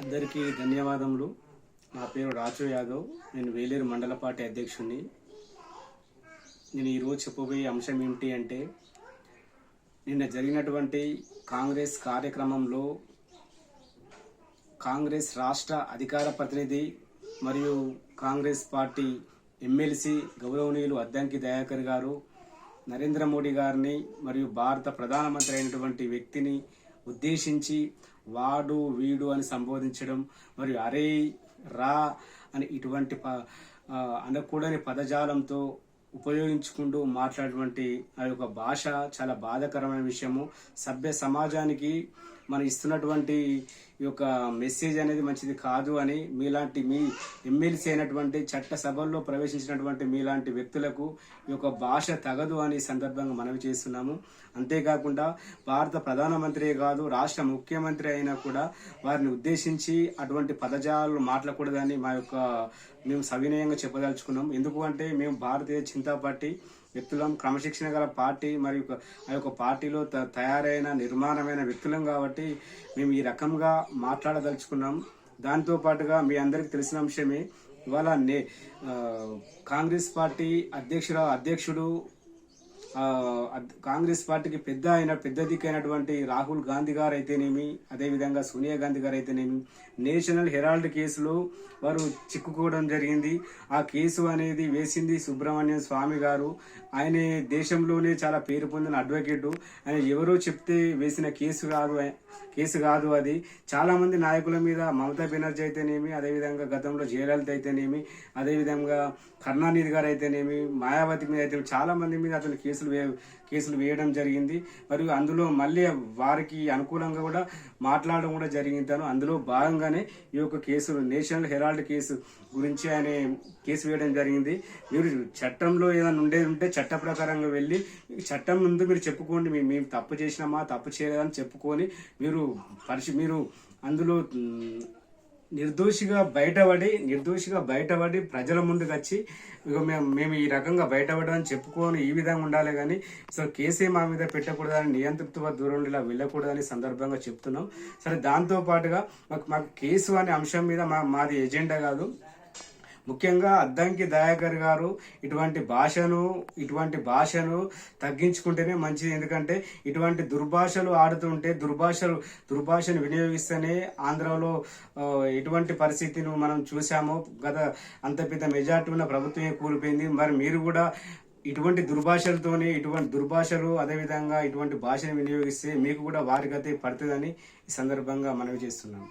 అందరికీ ధన్యవాదములు. నా పేరు రాజు యాదవ్. నేను వేలేరు మండల పార్టీ అధ్యక్షుడిని. నేను ఈరోజు చెప్పబోయే అంశం ఏమిటి అంటే నిన్న జరిగినటువంటి కాంగ్రెస్ కార్యక్రమంలో కాంగ్రెస్ రాష్ట్ర అధికార ప్రతినిధి మరియు కాంగ్రెస్ పార్టీ ఎమ్మెల్సీ గౌరవనీయులు అద్దంకి దయాకర్ గారు నరేంద్ర మోడీ గారిని మరియు భారత ప్రధానమంత్రి అయినటువంటి వ్యక్తిని ఉద్దేశించి వాడు వీడు అని సంబోధించడం మరియు అరే రా అని ఇటువంటి ప అనకూడని పదజాలంతో ఉపయోగించుకుంటూ మాట్లాడేటువంటి ఆ యొక్క భాష చాలా బాధాకరమైన విషయము. సభ్య సమాజానికి మనం ఇస్తున్నటువంటి ఈ యొక్క మెసేజ్ అనేది మంచిది కాదు అని మీలాంటి మీ ఎమ్మెల్సీ అయినటువంటి చట్ట సభల్లో ప్రవేశించినటువంటి మీలాంటి వ్యక్తులకు ఈ యొక్క భాష తగదు అని సందర్భంగా మనవి చేస్తున్నాము. అంతేకాకుండా భారత ప్రధానమంత్రి కాదు రాష్ట్ర ముఖ్యమంత్రి అయినా కూడా వారిని ఉద్దేశించి అటువంటి పదజాలు మాట్లాడకూడదని మా యొక్క మేము సవినయంగా చెప్పదలుచుకున్నాం. ఎందుకు అంటే మేము భారతీయ చింతా పార్టీ వ్యక్తులం క్రమశిక్షణ గల పార్టీ మరియు ఒక- ఆ యొక్క పార్టీలో త- తయారైన నిర్మాణమైన వ్యక్తులం కాబట్టి మేము ఈ రకంగా మాట్లాడదలుచుకున్నాం. దాంతో పాటుగా మీ అందరికీ తెలిసిన అంశమే ఇవాళ నే కాంగ్రెస్ పార్టీ అధ్యక్షుడు అధ్యక్షుడు కాంగ్రెస్ పార్టీకి పెద్ద అయిన పెద్ద దిక్కైనటువంటి రాహుల్ గాంధీ గారు అయితేనేమి అదేవిధంగా సోనియా గాంధీ గారు అయితేనేమి నేషనల్ హెరాల్డ్ కేసులో వారు చిక్కుకోవడం జరిగింది. ఆ కేసు అనేది వేసింది సుబ్రహ్మణ్యం స్వామి గారు. ఆయన దేశంలోనే చాలా పేరు పొందిన అడ్వకేటు. ఆయన ఎవరో చెప్తే వేసిన కేసు కాదు కేసు కాదు అది. చాలామంది నాయకుల మీద మమతా బెనర్జీ అయితేనేమి అదేవిధంగా గతంలో జయలలిత అయితేనేమి అదేవిధంగా కరుణానిధి గారు అయితేనేమి మాయావతి మీద అయితే చాలామంది మీద అతను కేసు కేసులు వే కేసులు వేయడం జరిగింది. మరియు అందులో మళ్ళీ వారికి అనుకూలంగా కూడా మాట్లాడడం కూడా జరిగింది. తను అందులో భాగంగానే ఈ యొక్క కేసులు నేషనల్ హెరాల్డ్ కేసు గురించి ఆయన కేసు వేయడం జరిగింది. మీరు చట్టంలో ఏదైనా ఉండేది ఉంటే చట్ట ప్రకారంగా వెళ్ళి చట్టం ముందు మీరు చెప్పుకోండి. మేము మేము తప్పు చేసినామా తప్పు చేయలేదని చెప్పుకొని మీరు పరిశీ మీరు అందులో నిర్దోషిగా బయటపడి నిర్దోషిగా బయటపడి ప్రజల ముందుకు వచ్చి ఇక మేము మేము ఈ రకంగా బయటపడమని చెప్పుకొని ఈ విధంగా ఉండాలి కానీ సో కేసే మా మీద పెట్టకూడదని నియంతృత్వ దూరం ఇలా వెళ్ళకూడదని సందర్భంగా చెప్తున్నాం. సరే దాంతో పాటుగా మాకు మాకు కేసు అనే అంశం మీద మా మాది ఎజెండా కాదు. ముఖ్యంగా అద్దంకి దయాకర్ గారు ఇటువంటి భాషను ఇటువంటి భాషను తగ్గించుకుంటేనే మంచిది. ఎందుకంటే ఇటువంటి దుర్భాషలు ఆడుతుంటే దుర్భాషలు దుర్భాషను వినియోగిస్తేనే ఆంధ్రలో ఎటువంటి పరిస్థితిని మనం చూసామో గత అంత పెద్ద మెజార్టీ ఉన్న ప్రభుత్వమే కూలిపోయింది. మరి మీరు కూడా ఇటువంటి దుర్భాషలతోనే ఇటువంటి దుర్భాషలు అదేవిధంగా ఇటువంటి భాషను వినియోగిస్తే మీకు కూడా వారి గతే పడుతుందని ఈ సందర్భంగా మనవి చేస్తున్నాను.